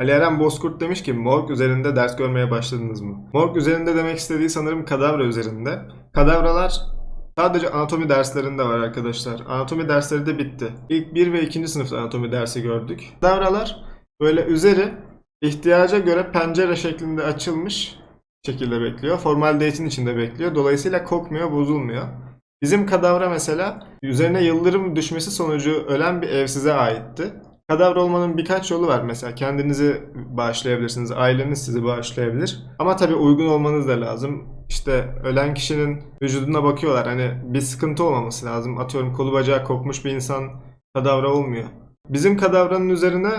Ali Eren Bozkurt demiş ki morg üzerinde ders görmeye başladınız mı? Morg üzerinde demek istediği sanırım kadavra üzerinde. Kadavralar sadece anatomi derslerinde var arkadaşlar. Anatomi dersleri de bitti. İlk 1 ve 2. sınıfta anatomi dersi gördük. Kadavralar böyle üzeri ihtiyaca göre pencere şeklinde açılmış şekilde bekliyor. Formaldehytin içinde bekliyor. Dolayısıyla kokmuyor, bozulmuyor. Bizim kadavra mesela üzerine yıldırım düşmesi sonucu ölen bir evsize aitti. Kadavra olmanın birkaç yolu var mesela. Kendinizi bağışlayabilirsiniz, aileniz sizi bağışlayabilir. Ama tabii uygun olmanız da lazım. İşte ölen kişinin vücuduna bakıyorlar. Hani bir sıkıntı olmaması lazım. Atıyorum kolu bacağı kopmuş bir insan kadavra olmuyor. Bizim kadavranın üzerine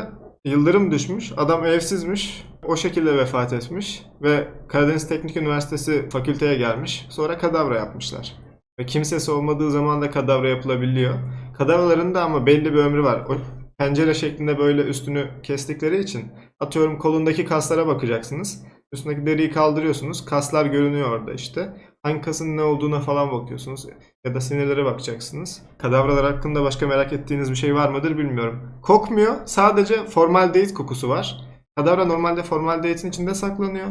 yıldırım düşmüş. Adam evsizmiş. O şekilde vefat etmiş. Ve Karadeniz Teknik Üniversitesi fakülteye gelmiş. Sonra kadavra yapmışlar. Ve kimsesi olmadığı zaman da kadavra yapılabiliyor. Kadavraların da ama belli bir ömrü var. O pencere şeklinde böyle üstünü kestikleri için atıyorum kolundaki kaslara bakacaksınız. Üstündeki deriyi kaldırıyorsunuz. Kaslar görünüyor orada işte. Hangi kasın ne olduğuna falan bakıyorsunuz. Ya da sinirlere bakacaksınız. Kadavralar hakkında başka merak ettiğiniz bir şey var mıdır bilmiyorum. Kokmuyor. Sadece formaldehit kokusu var. Kadavra normalde formaldehitin içinde saklanıyor.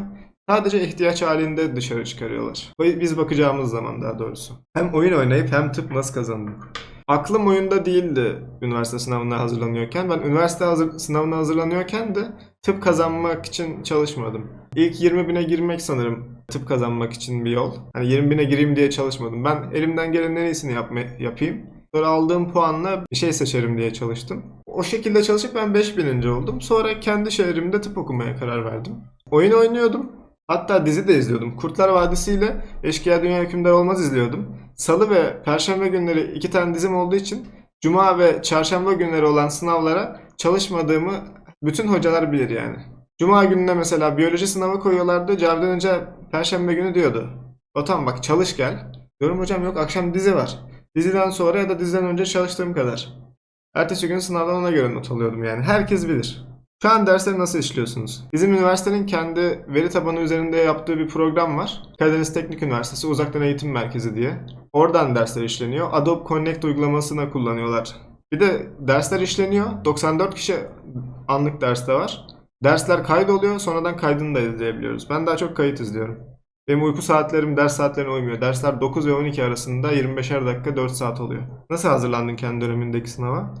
Sadece ihtiyaç halinde dışarı çıkarıyorlar. Biz bakacağımız zaman daha doğrusu. Hem oyun oynayıp hem tıp nasıl kazandım? Aklım oyunda değildi üniversite sınavına hazırlanıyorken. Ben üniversite hazır, sınavına hazırlanıyorken de tıp kazanmak için çalışmadım. İlk 20 bine girmek sanırım tıp kazanmak için bir yol. Hani 20 bine gireyim diye çalışmadım. Ben elimden gelenin en iyisini yapma, yapayım. Sonra aldığım puanla bir şey seçerim diye çalıştım. O şekilde çalışıp ben 5000. oldum. Sonra kendi şehrimde tıp okumaya karar verdim. Oyun oynuyordum. Hatta dizi de izliyordum. Kurtlar Vadisi ile Eşkıya Dünya Hükümdar Olmaz izliyordum. Salı ve Perşembe günleri iki tane dizim olduğu için Cuma ve Çarşamba günleri olan sınavlara çalışmadığımı bütün hocalar bilir yani. Cuma gününe mesela biyoloji sınavı koyuyorlardı. Cavidan Hoca Perşembe günü diyordu. O tamam bak çalış gel. Diyorum hocam yok akşam dizi var. Diziden sonra ya da diziden önce çalıştığım kadar. Ertesi gün sınavdan ona göre not alıyordum yani. Herkes bilir. Şu an dersleri nasıl işliyorsunuz? Bizim üniversitenin kendi veri tabanı üzerinde yaptığı bir program var. Karadeniz Teknik Üniversitesi Uzaktan Eğitim Merkezi diye. Oradan dersler işleniyor. Adobe Connect uygulamasını kullanıyorlar. Bir de dersler işleniyor. 94 kişi anlık derste var. Dersler kaydoluyor. Sonradan kaydını da izleyebiliyoruz. Ben daha çok kayıt izliyorum. Benim uyku saatlerim ders saatlerine uymuyor. Dersler 9 ve 12 arasında 25'er dakika 4 saat oluyor. Nasıl hazırlandın kendi dönemindeki sınava?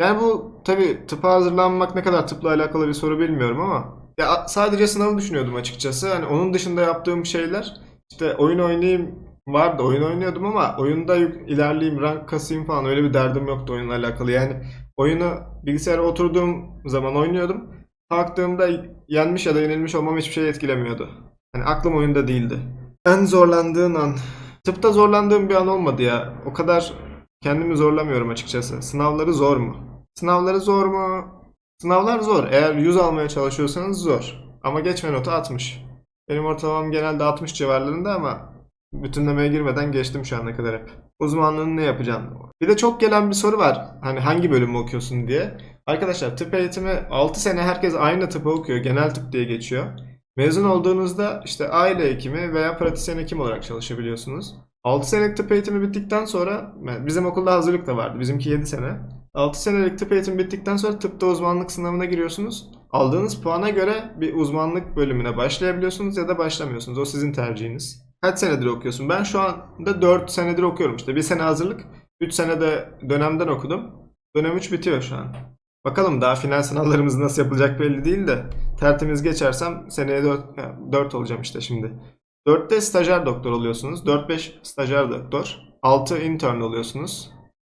Yani bu tabii tıpa hazırlanmak ne kadar tıpla alakalı bir soru bilmiyorum ama ya sadece sınavı düşünüyordum açıkçası. Hani onun dışında yaptığım şeyler işte oyun oynayayım vardı oyun oynuyordum ama oyunda ilerleyeyim rank kasayım falan öyle bir derdim yoktu oyunla alakalı. Yani oyunu bilgisayara oturduğum zaman oynuyordum. Kalktığımda yenmiş ya da yenilmiş olmam hiçbir şey etkilemiyordu. Hani aklım oyunda değildi. En zorlandığın an. Tıpta zorlandığım bir an olmadı ya. O kadar kendimi zorlamıyorum açıkçası. Sınavları zor mu? Sınavları zor mu? Sınavlar zor. Eğer 100 almaya çalışıyorsanız zor. Ama geçme notu 60. Benim ortalamam genelde 60 civarlarında ama bütünlemeye girmeden geçtim şu ana kadar hep. Uzmanlığını ne yapacaksın? Bir de çok gelen bir soru var. Hani hangi bölümü okuyorsun diye. Arkadaşlar tıp eğitimi 6 sene herkes aynı tıpı okuyor. Genel tıp diye geçiyor. Mezun olduğunuzda işte aile hekimi veya pratisyen hekim olarak çalışabiliyorsunuz. 6 senelik tıp eğitimi bittikten sonra bizim okulda hazırlık da vardı. Bizimki 7 sene. 6 senelik tıp eğitimi bittikten sonra tıpta uzmanlık sınavına giriyorsunuz. Aldığınız puana göre bir uzmanlık bölümüne başlayabiliyorsunuz ya da başlamıyorsunuz. O sizin tercihiniz. Kaç senedir okuyorsun? Ben şu anda 4 senedir okuyorum işte. Bir sene hazırlık, 3 sene de dönemden okudum. Dönem 3 bitiyor şu an. Bakalım daha final sınavlarımız nasıl yapılacak belli değil de tertemiz geçersem seneye 4, 4 olacağım işte şimdi. 4'te stajyer doktor oluyorsunuz. 4-5 stajyer doktor. 6 intern oluyorsunuz.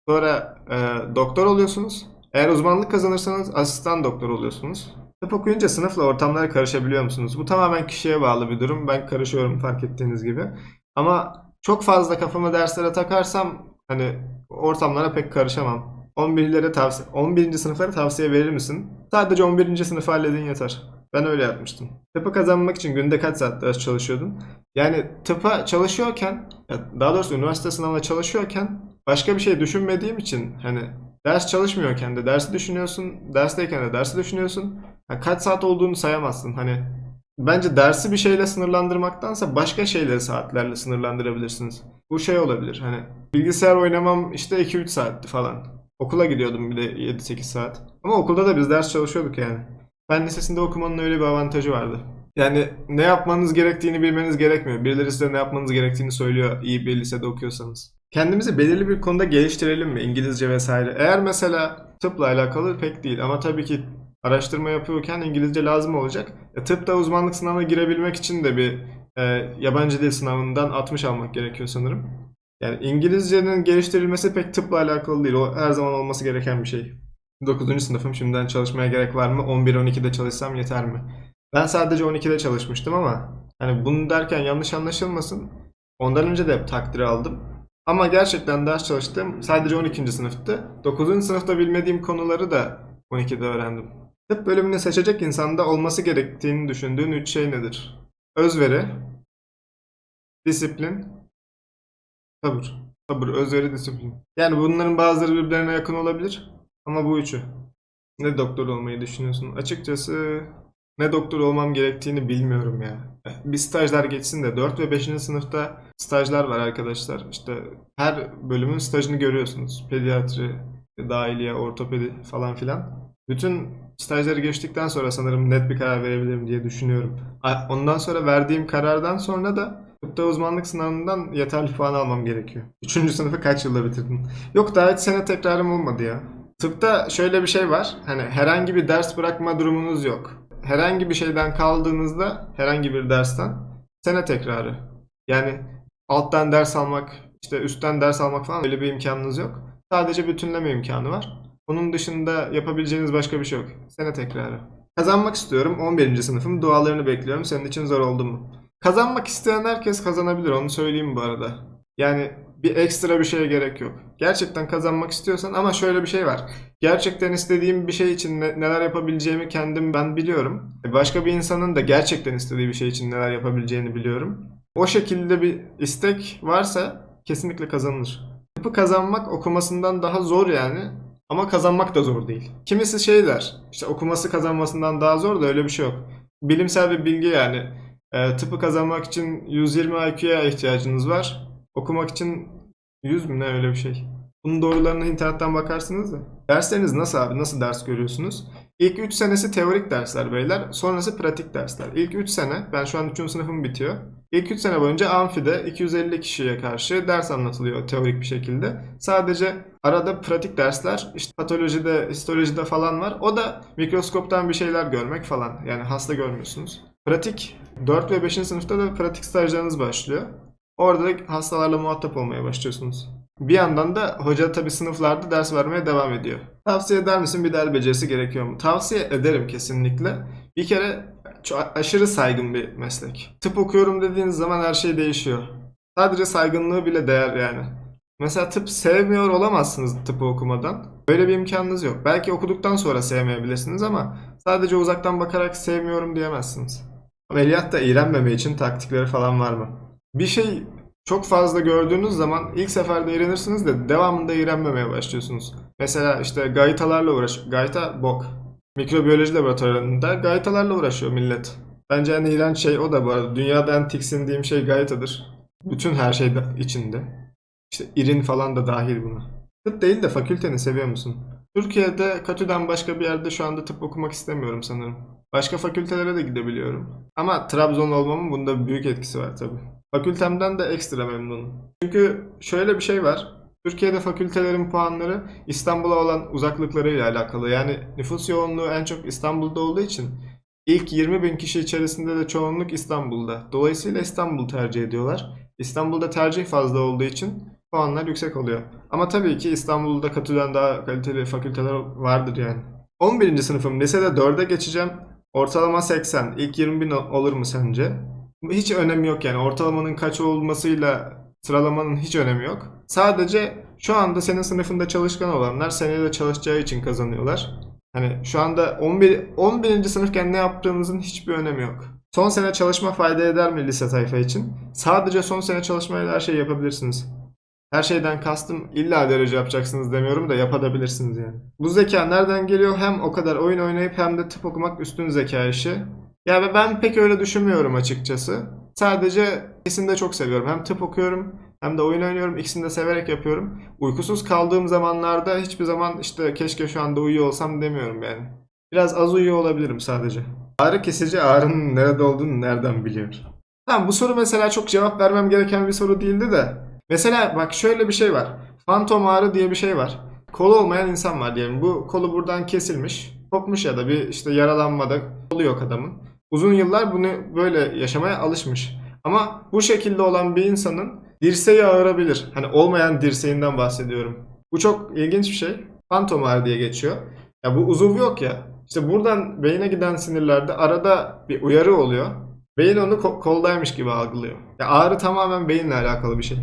Sonra e, doktor oluyorsunuz. Eğer uzmanlık kazanırsanız asistan doktor oluyorsunuz. Tıp okuyunca sınıfla ortamlara karışabiliyor musunuz? Bu tamamen kişiye bağlı bir durum. Ben karışıyorum fark ettiğiniz gibi. Ama çok fazla kafamı derslere takarsam hani ortamlara pek karışamam. 11'lere tavsiye 11. sınıflara tavsiye verir misin? Sadece 11. sınıfı halledin yeter. Ben öyle yapmıştım. Tıpı kazanmak için günde kaç saat ders çalışıyordun? Yani tıpa çalışıyorken, daha doğrusu üniversite sınavına çalışıyorken başka bir şey düşünmediğim için hani ders çalışmıyorken de dersi düşünüyorsun, dersteyken de dersi düşünüyorsun. Ha, kaç saat olduğunu sayamazsın. Hani bence dersi bir şeyle sınırlandırmaktansa başka şeyleri saatlerle sınırlandırabilirsiniz. Bu şey olabilir hani bilgisayar oynamam işte 2-3 saatti falan. Okula gidiyordum bir de 7-8 saat. Ama okulda da biz ders çalışıyorduk yani. Fen lisesinde okumanın öyle bir avantajı vardı. Yani ne yapmanız gerektiğini bilmeniz gerekmiyor. Birileri size ne yapmanız gerektiğini söylüyor iyi bir lisede okuyorsanız. Kendimizi belirli bir konuda geliştirelim mi? İngilizce vesaire. Eğer mesela tıpla alakalı pek değil ama tabii ki araştırma yapıyorken İngilizce lazım olacak. E, tıpta uzmanlık sınavına girebilmek için de bir e, yabancı dil sınavından 60 almak gerekiyor sanırım. Yani İngilizcenin geliştirilmesi pek tıpla alakalı değil. O her zaman olması gereken bir şey. 9. sınıfım şimdiden çalışmaya gerek var mı? 11-12'de çalışsam yeter mi? Ben sadece 12'de çalışmıştım ama hani bunu derken yanlış anlaşılmasın. Ondan önce de hep takdir aldım. Ama gerçekten ders çalıştım. Sadece 12. sınıftı. 9. sınıfta bilmediğim konuları da 12'de öğrendim. Tıp bölümünü seçecek insanda olması gerektiğini düşündüğün üç şey nedir? Özveri, disiplin, sabır. Sabır, özveri, disiplin. Yani bunların bazıları birbirlerine yakın olabilir ama bu üçü. Ne doktor olmayı düşünüyorsun? Açıkçası ne doktor olmam gerektiğini bilmiyorum ya. Bir stajlar geçsin de 4 ve 5. sınıfta stajlar var arkadaşlar. İşte her bölümün stajını görüyorsunuz. Pediatri, dahiliye, ortopedi falan filan. Bütün stajları geçtikten sonra sanırım net bir karar verebilirim diye düşünüyorum. Ondan sonra verdiğim karardan sonra da tıpta uzmanlık sınavından yeterli puan almam gerekiyor. Üçüncü sınıfı kaç yılda bitirdin? Yok daha hiç sene tekrarım olmadı ya. Tıpta şöyle bir şey var. Hani herhangi bir ders bırakma durumunuz yok. Herhangi bir şeyden kaldığınızda herhangi bir dersten sene tekrarı. Yani alttan ders almak, işte üstten ders almak falan öyle bir imkanınız yok. Sadece bütünleme imkanı var. Onun dışında yapabileceğiniz başka bir şey yok. Sene tekrarı. Kazanmak istiyorum. 11. sınıfım. Dualarını bekliyorum. Senin için zor oldu mu? Kazanmak isteyen herkes kazanabilir. Onu söyleyeyim bu arada. Yani bir ekstra bir şeye gerek yok. Gerçekten kazanmak istiyorsan ama şöyle bir şey var. Gerçekten istediğim bir şey için ne- neler yapabileceğimi kendim ben biliyorum. E, Başka bir insanın da gerçekten istediği bir şey için neler yapabileceğini biliyorum. O şekilde bir istek varsa kesinlikle kazanılır. Tıpı kazanmak okumasından daha zor yani. Ama kazanmak da zor değil. Kimisi şey der, işte okuması kazanmasından daha zor da öyle bir şey yok. Bilimsel bir bilgi yani. E, tıpı kazanmak için 120 IQ'ya ihtiyacınız var. Okumak için 100 mü ne öyle bir şey. Bunun doğrularını internetten bakarsınız da. Dersleriniz nasıl abi? Nasıl ders görüyorsunuz? İlk 3 senesi teorik dersler beyler. Sonrası pratik dersler. İlk 3 sene, ben şu an 3. sınıfım bitiyor. İlk 3 sene boyunca amfide 250 kişiye karşı ders anlatılıyor teorik bir şekilde. Sadece arada pratik dersler, işte patolojide, histolojide falan var. O da mikroskoptan bir şeyler görmek falan. Yani hasta görmüyorsunuz. Pratik 4 ve 5. sınıfta da pratik stajlarınız başlıyor. Orada da hastalarla muhatap olmaya başlıyorsunuz. Bir yandan da hoca tabi sınıflarda ders vermeye devam ediyor. Tavsiye eder misin? Bir dil becerisi gerekiyor mu? Tavsiye ederim kesinlikle. Bir kere aşırı saygın bir meslek. Tıp okuyorum dediğiniz zaman her şey değişiyor. Sadece saygınlığı bile değer yani. Mesela tıp sevmiyor olamazsınız tıpı okumadan. Böyle bir imkanınız yok. Belki okuduktan sonra sevmeyebilirsiniz ama sadece uzaktan bakarak sevmiyorum diyemezsiniz. Ameliyatta iğrenmeme için taktikleri falan var mı? Bir şey çok fazla gördüğünüz zaman ilk seferde iğrenirsiniz de devamında iğrenmemeye başlıyorsunuz. Mesela işte gaytalarla uğraş... Gayta bok. Mikrobiyoloji laboratuvarlarında gaytalarla uğraşıyor millet. Bence en iğrenç şey o da bu arada. Dünyada en tiksindiğim şey gaytadır. Bütün her şey de içinde. İşte irin falan da dahil buna. Tıp değil de fakülteni seviyor musun? Türkiye'de Katü'den başka bir yerde şu anda tıp okumak istemiyorum sanırım. Başka fakültelere de gidebiliyorum. Ama Trabzon olmamın bunda büyük etkisi var tabii. Fakültemden de ekstra memnunum. Çünkü şöyle bir şey var. Türkiye'de fakültelerin puanları İstanbul'a olan uzaklıklarıyla alakalı. Yani nüfus yoğunluğu en çok İstanbul'da olduğu için ilk 20 bin kişi içerisinde de çoğunluk İstanbul'da. Dolayısıyla İstanbul tercih ediyorlar. İstanbul'da tercih fazla olduğu için puanlar yüksek oluyor. Ama tabii ki İstanbul'da Katü'den daha kaliteli fakülteler vardır yani. 11. sınıfım lisede 4'e geçeceğim. Ortalama 80. İlk 20 bin olur mu sence? Hiç önemi yok yani. Ortalamanın kaç olmasıyla sıralamanın hiç önemi yok. Sadece şu anda senin sınıfında çalışkan olanlar seneye de çalışacağı için kazanıyorlar. Hani şu anda 11 11. sınıfken ne yaptığınızın hiçbir önemi yok. Son sene çalışma fayda eder mi lise tayfa için? Sadece son sene çalışmayla her şeyi yapabilirsiniz. Her şeyden kastım illa derece yapacaksınız demiyorum da yapabilirsiniz yani. Bu zeka nereden geliyor? Hem o kadar oyun oynayıp hem de tıp okumak üstün zeka işi. Ya ve ben pek öyle düşünmüyorum açıkçası. Sadece ikisini de çok seviyorum. Hem tıp okuyorum hem de oyun oynuyorum. İkisini de severek yapıyorum. Uykusuz kaldığım zamanlarda hiçbir zaman işte keşke şu anda uyuyor olsam demiyorum yani. Biraz az uyuyor olabilirim sadece. Ağrı kesici ağrının nerede olduğunu nereden biliyor? Tamam bu soru mesela çok cevap vermem gereken bir soru değildi de. Mesela bak şöyle bir şey var. Fantom ağrı diye bir şey var. Kolu olmayan insan var diyelim. Bu kolu buradan kesilmiş. Kopmuş ya da bir işte yaralanmada kolu yok adamın. Uzun yıllar bunu böyle yaşamaya alışmış. Ama bu şekilde olan bir insanın dirseği ağrabilir. Hani olmayan dirseğinden bahsediyorum. Bu çok ilginç bir şey. Fantom ağrı diye geçiyor. Ya bu uzuv yok ya. İşte buradan beyine giden sinirlerde arada bir uyarı oluyor. Beyin onu ko- koldaymış gibi algılıyor. Ya ağrı tamamen beyinle alakalı bir şey.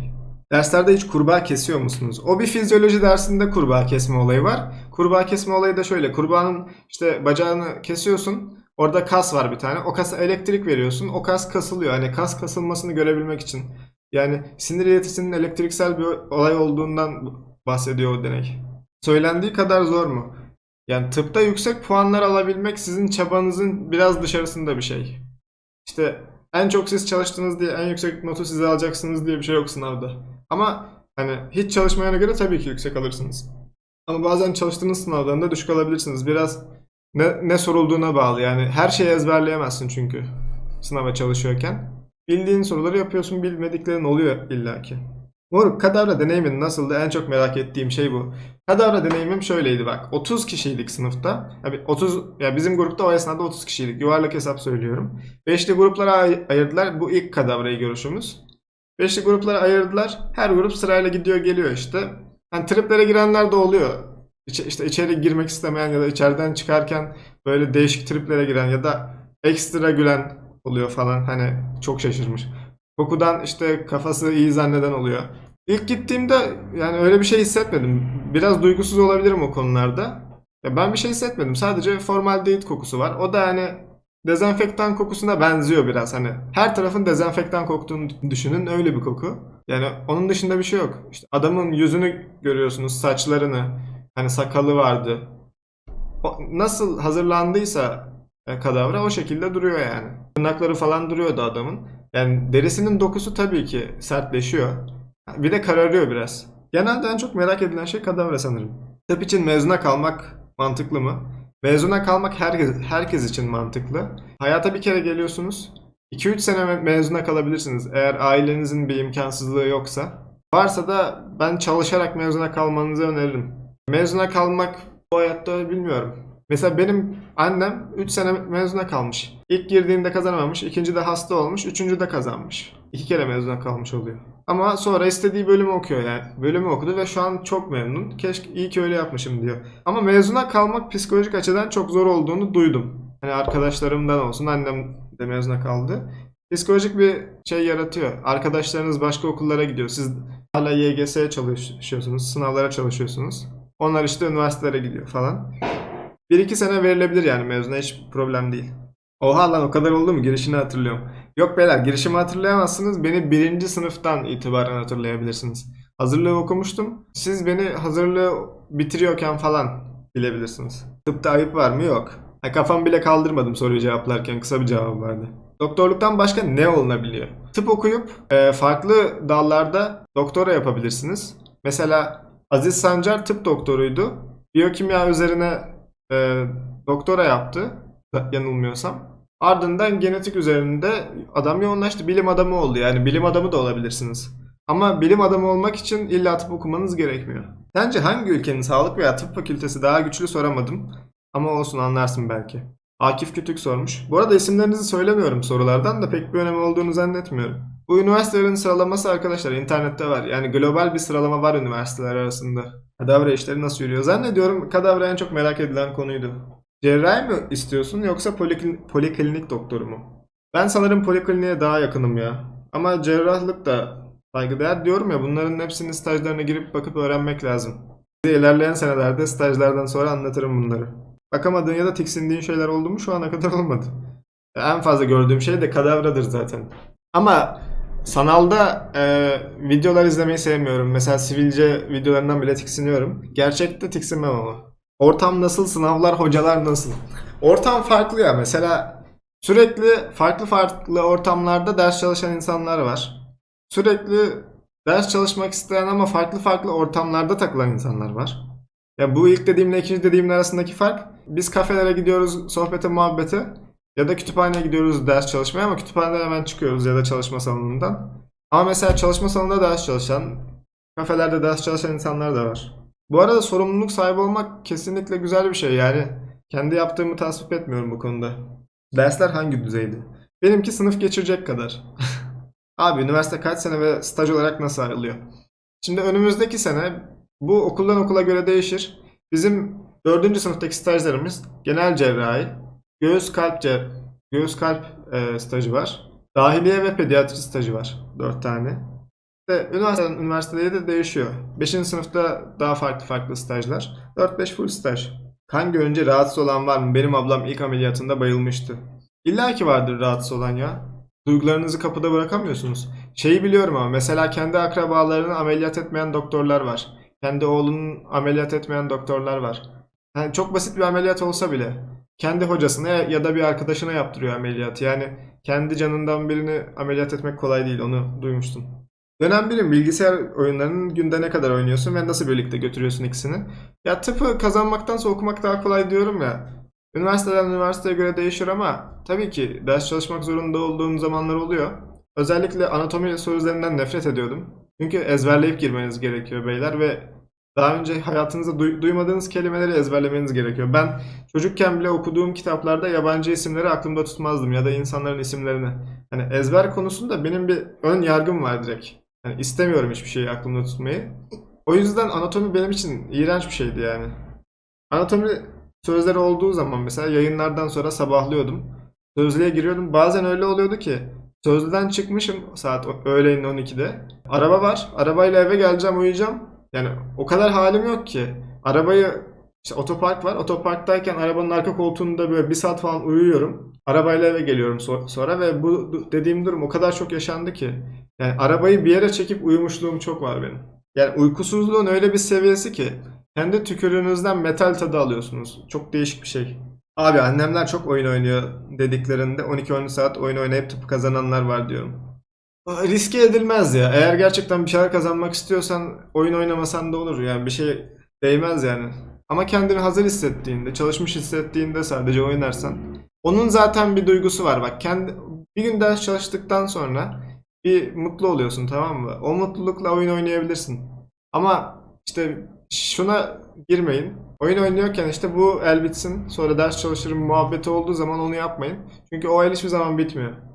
Derslerde hiç kurbağa kesiyor musunuz? O bir fizyoloji dersinde kurbağa kesme olayı var. Kurbağa kesme olayı da şöyle. Kurbağanın işte bacağını kesiyorsun. Orada kas var bir tane. O kasa elektrik veriyorsun. O kas kasılıyor. Hani kas kasılmasını görebilmek için. Yani sinir iletisinin elektriksel bir olay olduğundan bahsediyor o deney. Söylendiği kadar zor mu? Yani tıpta yüksek puanlar alabilmek sizin çabanızın biraz dışarısında bir şey. İşte en çok siz çalıştınız diye en yüksek notu size alacaksınız diye bir şey yok sınavda. Ama hani hiç çalışmayana göre tabii ki yüksek alırsınız. Ama bazen çalıştığınız sınavlarında düşük alabilirsiniz. Biraz ne, ne sorulduğuna bağlı. Yani her şeyi ezberleyemezsin çünkü sınava çalışıyorken. Bildiğin soruları yapıyorsun, bilmediklerin oluyor illaki. Moruk kadavra deneyimin nasıldı? En çok merak ettiğim şey bu. Kadavra deneyimim şöyleydi bak. 30 kişiydik sınıfta. Abi 30 ya bizim grupta o esnada 30 kişiydik. Yuvarlak hesap söylüyorum. Beşli gruplara ay- ayırdılar. Bu ilk kadavrayı görüşümüz. Beşli gruplara ayırdılar. Her grup sırayla gidiyor geliyor işte. Hani triplere girenler de oluyor. İçe, işte içeri girmek istemeyen ya da içeriden çıkarken böyle değişik triplere giren ya da ekstra gülen oluyor falan. Hani çok şaşırmış. Kokudan işte kafası iyi zanneden oluyor. İlk gittiğimde yani öyle bir şey hissetmedim. Biraz duygusuz olabilirim o konularda. Ya ben bir şey hissetmedim. Sadece formaldehit kokusu var. O da yani dezenfektan kokusuna benziyor biraz. Hani her tarafın dezenfektan koktuğunu düşünün öyle bir koku. Yani onun dışında bir şey yok. İşte adamın yüzünü görüyorsunuz, saçlarını. Hani sakalı vardı. O, nasıl hazırlandıysa e, kadavra o şekilde duruyor yani. Tırnakları falan duruyordu adamın. Yani derisinin dokusu tabii ki sertleşiyor. Bir de kararıyor biraz. Genelde en çok merak edilen şey kadavra sanırım. Tıp için mezuna kalmak mantıklı mı? Mezuna kalmak herkes, herkes için mantıklı. Hayata bir kere geliyorsunuz. 2-3 sene me- mezuna kalabilirsiniz eğer ailenizin bir imkansızlığı yoksa. Varsa da ben çalışarak mezuna kalmanızı öneririm. Mezuna kalmak bu hayatta bilmiyorum. Mesela benim annem 3 sene mezuna kalmış. İlk girdiğinde kazanamamış, ikinci de hasta olmuş, üçüncü de kazanmış. İki kere mezuna kalmış oluyor. Ama sonra istediği bölümü okuyor yani. Bölümü okudu ve şu an çok memnun. Keşke iyi ki öyle yapmışım diyor. Ama mezuna kalmak psikolojik açıdan çok zor olduğunu duydum. Hani arkadaşlarımdan olsun, annem de mezuna kaldı. Psikolojik bir şey yaratıyor. Arkadaşlarınız başka okullara gidiyor. Siz hala YGS'ye çalışıyorsunuz, sınavlara çalışıyorsunuz. Onlar işte üniversitelere gidiyor falan. 1-2 sene verilebilir yani mezuna hiç problem değil. Oha lan o kadar oldu mu? Girişini hatırlıyorum. Yok beyler girişimi hatırlayamazsınız. Beni birinci sınıftan itibaren hatırlayabilirsiniz. Hazırlığı okumuştum. Siz beni hazırlığı bitiriyorken falan bilebilirsiniz. Tıpta ayıp var mı? Yok. Ha, kafam bile kaldırmadım soruyu cevaplarken kısa bir cevap vardı. Doktorluktan başka ne olunabiliyor? Tıp okuyup e, farklı dallarda doktora yapabilirsiniz. Mesela Aziz Sancar tıp doktoruydu. Biyokimya üzerine e, doktora yaptı yanılmıyorsam. Ardından genetik üzerinde adam yoğunlaştı. Bilim adamı oldu. Yani bilim adamı da olabilirsiniz. Ama bilim adamı olmak için illa tıp okumanız gerekmiyor. Sence hangi ülkenin sağlık veya tıp fakültesi daha güçlü soramadım. Ama olsun anlarsın belki. Akif Kütük sormuş. Bu arada isimlerinizi söylemiyorum sorulardan da pek bir önemi olduğunu zannetmiyorum. Bu üniversitelerin sıralaması arkadaşlar internette var. Yani global bir sıralama var üniversiteler arasında. Kadavra işleri nasıl yürüyor? Zannediyorum kadavra en çok merak edilen konuydu. Cerrahi mi istiyorsun yoksa polikl- poliklinik doktoru mu? Ben sanırım polikliniğe daha yakınım ya. Ama cerrahlık da saygıdeğer diyorum ya bunların hepsinin stajlarına girip bakıp öğrenmek lazım. Size ilerleyen senelerde stajlardan sonra anlatırım bunları. Bakamadığın ya da tiksindiğin şeyler oldu mu şu ana kadar olmadı. En fazla gördüğüm şey de kadavradır zaten. Ama sanalda e, videolar izlemeyi sevmiyorum. Mesela sivilce videolarından bile tiksiniyorum. Gerçekte tiksinmem ama. Ortam nasıl, sınavlar, hocalar nasıl? Ortam farklı ya. Mesela sürekli farklı farklı ortamlarda ders çalışan insanlar var. Sürekli ders çalışmak isteyen ama farklı farklı ortamlarda takılan insanlar var. Ya bu ilk dediğimle ikinci dediğimin arasındaki fark biz kafelere gidiyoruz sohbete muhabbete ya da kütüphaneye gidiyoruz ders çalışmaya ama kütüphaneden hemen çıkıyoruz ya da çalışma salonundan. Ama mesela çalışma salonunda ders çalışan, kafelerde ders çalışan insanlar da var. Bu arada sorumluluk sahibi olmak kesinlikle güzel bir şey yani. Kendi yaptığımı tasvip etmiyorum bu konuda. Dersler hangi düzeyde? Benimki sınıf geçirecek kadar. Abi üniversite kaç sene ve staj olarak nasıl ayrılıyor? Şimdi önümüzdeki sene bu okuldan okula göre değişir. Bizim dördüncü sınıftaki stajlarımız genel cerrahi, göğüs kalp göğüs kalp e, stajı var. Dahiliye ve pediatri stajı var. Dört tane. Ve üniversiteden üniversiteye de değişiyor. Beşinci sınıfta daha farklı farklı stajlar. 4-5 full staj. Kan görünce rahatsız olan var mı? Benim ablam ilk ameliyatında bayılmıştı. İlla ki vardır rahatsız olan ya. Duygularınızı kapıda bırakamıyorsunuz. Şeyi biliyorum ama mesela kendi akrabalarını ameliyat etmeyen doktorlar var. Kendi oğlunun ameliyat etmeyen doktorlar var. Yani çok basit bir ameliyat olsa bile kendi hocasına ya da bir arkadaşına yaptırıyor ameliyatı. Yani kendi canından birini ameliyat etmek kolay değil onu duymuştum. Dönem birim bilgisayar oyunlarının günde ne kadar oynuyorsun ve nasıl birlikte götürüyorsun ikisini? Ya tıpı kazanmaktansa okumak daha kolay diyorum ya. Üniversiteden üniversiteye göre değişir ama tabii ki ders çalışmak zorunda olduğum zamanlar oluyor. Özellikle anatomi sözlerinden nefret ediyordum. Çünkü ezberleyip girmeniz gerekiyor beyler ve daha önce hayatınızda duy- duymadığınız kelimeleri ezberlemeniz gerekiyor. Ben çocukken bile okuduğum kitaplarda yabancı isimleri aklımda tutmazdım ya da insanların isimlerini. Hani ezber konusunda benim bir ön yargım var direkt. Yani istemiyorum hiçbir şeyi aklımda tutmayı. O yüzden anatomi benim için iğrenç bir şeydi yani. Anatomi sözleri olduğu zaman mesela yayınlardan sonra sabahlıyordum. Sözlüğe giriyordum. Bazen öyle oluyordu ki sözlüden çıkmışım saat öğleyin 12'de. Araba var. Arabayla eve geleceğim uyuyacağım. Yani o kadar halim yok ki. Arabayı işte otopark var. Otoparktayken arabanın arka koltuğunda böyle bir saat falan uyuyorum. Arabayla eve geliyorum so- sonra ve bu dediğim durum o kadar çok yaşandı ki. Yani arabayı bir yere çekip uyumuşluğum çok var benim. Yani uykusuzluğun öyle bir seviyesi ki kendi tükürüğünüzden metal tadı alıyorsunuz. Çok değişik bir şey. Abi annemler çok oyun oynuyor dediklerinde 12-13 saat oyun oynayıp tıpı kazananlar var diyorum. Riske edilmez ya. Eğer gerçekten bir şeyler kazanmak istiyorsan oyun oynamasan da olur. Yani bir şey değmez yani. Ama kendini hazır hissettiğinde, çalışmış hissettiğinde sadece oynarsan. Onun zaten bir duygusu var. Bak kendi bir gün ders çalıştıktan sonra bir mutlu oluyorsun tamam mı? O mutlulukla oyun oynayabilirsin. Ama işte şuna girmeyin. Oyun oynuyorken işte bu el bitsin, sonra ders çalışırım muhabbeti olduğu zaman onu yapmayın. Çünkü o el hiçbir zaman bitmiyor.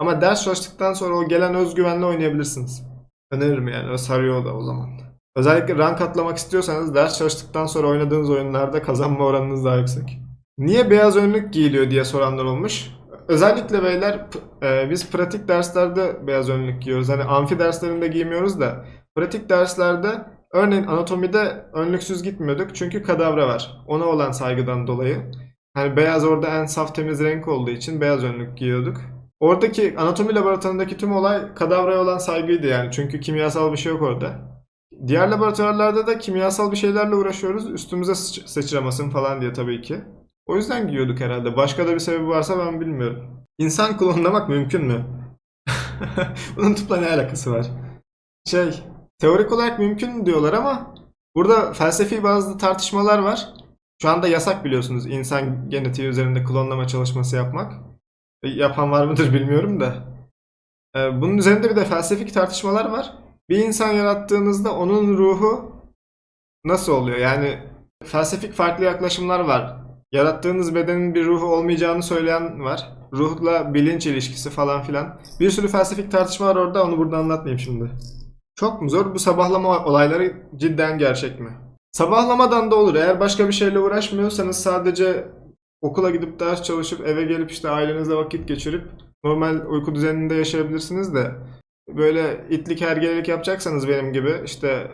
Ama ders çalıştıktan sonra o gelen özgüvenle oynayabilirsiniz. Öneririm yani. O sarıyor da o zaman. Özellikle rank atlamak istiyorsanız ders çalıştıktan sonra oynadığınız oyunlarda kazanma oranınız daha yüksek. Niye beyaz önlük giyiliyor diye soranlar olmuş. Özellikle beyler e, biz pratik derslerde beyaz önlük giyiyoruz. Hani amfi derslerinde giymiyoruz da pratik derslerde örneğin anatomide önlüksüz gitmiyorduk çünkü kadavra var. Ona olan saygıdan dolayı. Hani beyaz orada en saf temiz renk olduğu için beyaz önlük giyiyorduk. Oradaki anatomi laboratuvarındaki tüm olay kadavraya olan saygıydı yani. Çünkü kimyasal bir şey yok orada. Diğer laboratuvarlarda da kimyasal bir şeylerle uğraşıyoruz. Üstümüze sıç- sıçramasın falan diye tabii ki. O yüzden giyiyorduk herhalde. Başka da bir sebebi varsa ben bilmiyorum. İnsan klonlamak mümkün mü? Bunun tıpla ne alakası var? Şey, teorik olarak mümkün diyorlar ama burada felsefi bazı tartışmalar var. Şu anda yasak biliyorsunuz insan genetiği üzerinde klonlama çalışması yapmak. E, Yapan var mıdır bilmiyorum da. E, Bunun üzerinde bir de felsefik tartışmalar var. Bir insan yarattığınızda onun ruhu nasıl oluyor? Yani felsefik farklı yaklaşımlar var. Yarattığınız bedenin bir ruhu olmayacağını söyleyen var. Ruhla bilinç ilişkisi falan filan. Bir sürü felsefik tartışma var orada onu burada anlatmayayım şimdi. Çok mu zor? Bu sabahlama olayları cidden gerçek mi? Sabahlamadan da olur. Eğer başka bir şeyle uğraşmıyorsanız sadece okula gidip ders çalışıp eve gelip işte ailenizle vakit geçirip normal uyku düzeninde yaşayabilirsiniz de böyle itlik hergelelik yapacaksanız benim gibi işte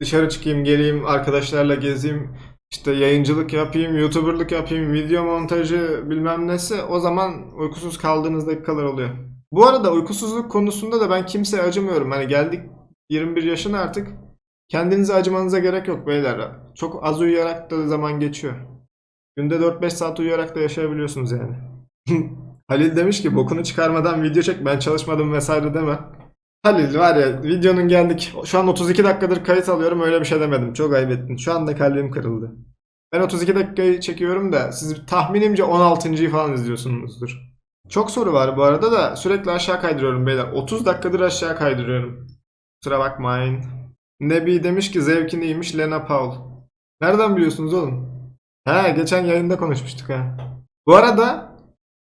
dışarı çıkayım geleyim arkadaşlarla gezeyim işte yayıncılık yapayım youtuberlık yapayım video montajı bilmem nesi o zaman uykusuz kaldığınız dakikalar oluyor. Bu arada uykusuzluk konusunda da ben kimseye acımıyorum. Hani geldik 21 yaşına artık kendinize acımanıza gerek yok beyler. Çok az uyuyarak da zaman geçiyor. Günde 4-5 saat uyuyarak da yaşayabiliyorsunuz yani. Halil demiş ki bokunu çıkarmadan video çek ben çalışmadım vesaire deme. Halil var ya videonun geldik. Şu an 32 dakikadır kayıt alıyorum öyle bir şey demedim. Çok ayıp ettin. Şu anda kalbim kırıldı. Ben 32 dakikayı çekiyorum da siz tahminimce 16.yı falan izliyorsunuzdur. Çok soru var bu arada da sürekli aşağı kaydırıyorum beyler. 30 dakikadır aşağı kaydırıyorum. Kusura bakmayın. Nebi demiş ki zevkin iyiymiş Lena Paul. Nereden biliyorsunuz oğlum? He geçen yayında konuşmuştuk ha. Bu arada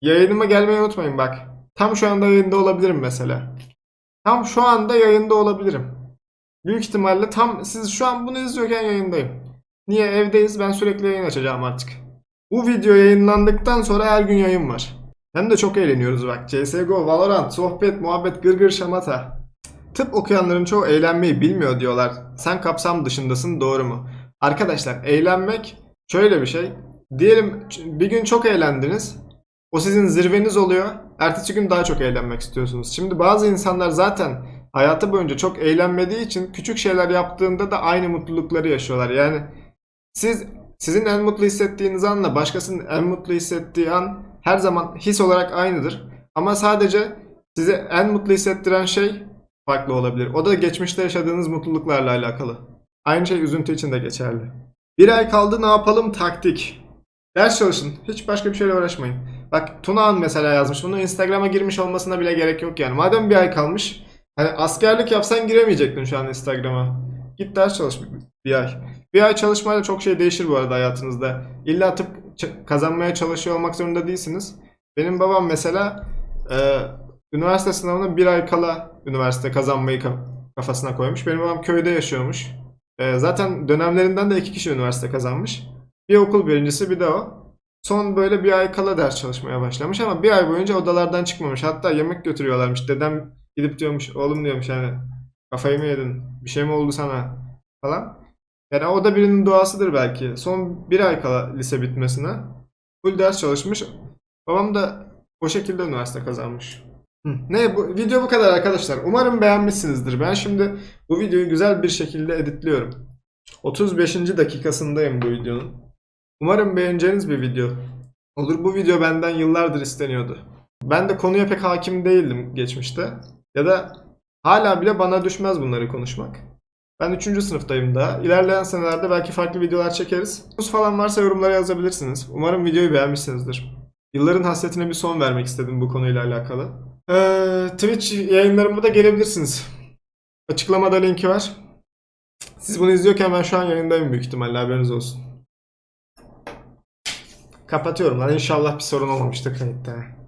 yayınıma gelmeyi unutmayın bak. Tam şu anda yayında olabilirim mesela. Tam şu anda yayında olabilirim. Büyük ihtimalle tam siz şu an bunu izliyorken yayındayım. Niye evdeyiz? Ben sürekli yayın açacağım artık. Bu video yayınlandıktan sonra her gün yayın var. Hem de çok eğleniyoruz bak. CSGO, Valorant, sohbet, muhabbet, gırgır şamata. Tıp okuyanların çoğu eğlenmeyi bilmiyor diyorlar. Sen kapsam dışındasın doğru mu? Arkadaşlar eğlenmek şöyle bir şey. Diyelim bir gün çok eğlendiniz. O sizin zirveniz oluyor. Ertesi gün daha çok eğlenmek istiyorsunuz. Şimdi bazı insanlar zaten hayatı boyunca çok eğlenmediği için küçük şeyler yaptığında da aynı mutlulukları yaşıyorlar. Yani siz sizin en mutlu hissettiğiniz anla başkasının en mutlu hissettiği an her zaman his olarak aynıdır. Ama sadece size en mutlu hissettiren şey farklı olabilir. O da geçmişte yaşadığınız mutluluklarla alakalı. Aynı şey üzüntü için de geçerli. Bir ay kaldı ne yapalım taktik. Ders çalışın. Hiç başka bir şeyle uğraşmayın. Bak Tuna Han mesela yazmış. Bunu Instagram'a girmiş olmasına bile gerek yok yani. Madem bir ay kalmış. Hani askerlik yapsan giremeyecektin şu an Instagram'a. Git ders çalış bir- ay. Bir ay çalışmayla çok şey değişir bu arada hayatınızda. İlla tıp kazanmaya çalışıyor olmak zorunda değilsiniz. Benim babam mesela e, üniversite sınavına bir ay kala üniversite kazanmayı ka- kafasına koymuş. Benim babam köyde yaşıyormuş. E, zaten dönemlerinden de iki kişi üniversite kazanmış. Bir okul birincisi bir de o. Son böyle bir ay kala ders çalışmaya başlamış ama bir ay boyunca odalardan çıkmamış. Hatta yemek götürüyorlarmış. Dedem gidip diyormuş oğlum diyormuş yani kafayı mı yedin? Bir şey mi oldu sana? Falan. Yani o da birinin doğasıdır belki. Son bir ay kala lise bitmesine. Full ders çalışmış. Babam da o şekilde üniversite kazanmış. Ne bu video bu kadar arkadaşlar. Umarım beğenmişsinizdir. Ben şimdi bu videoyu güzel bir şekilde editliyorum. 35. dakikasındayım bu videonun. Umarım beğeneceğiniz bir video. Olur bu video benden yıllardır isteniyordu. Ben de konuya pek hakim değildim geçmişte. Ya da hala bile bana düşmez bunları konuşmak. Ben 3. sınıftayım daha. İlerleyen senelerde belki farklı videolar çekeriz. Sorunuz falan varsa yorumlara yazabilirsiniz. Umarım videoyu beğenmişsinizdir. Yılların hasretine bir son vermek istedim bu konuyla alakalı. Ee, Twitch yayınlarıma da gelebilirsiniz. Açıklamada linki var. Siz bunu izliyorken ben şu an yayındayım büyük ihtimalle haberiniz olsun. Kapatıyorum lan inşallah bir sorun olmamıştır kayıtta.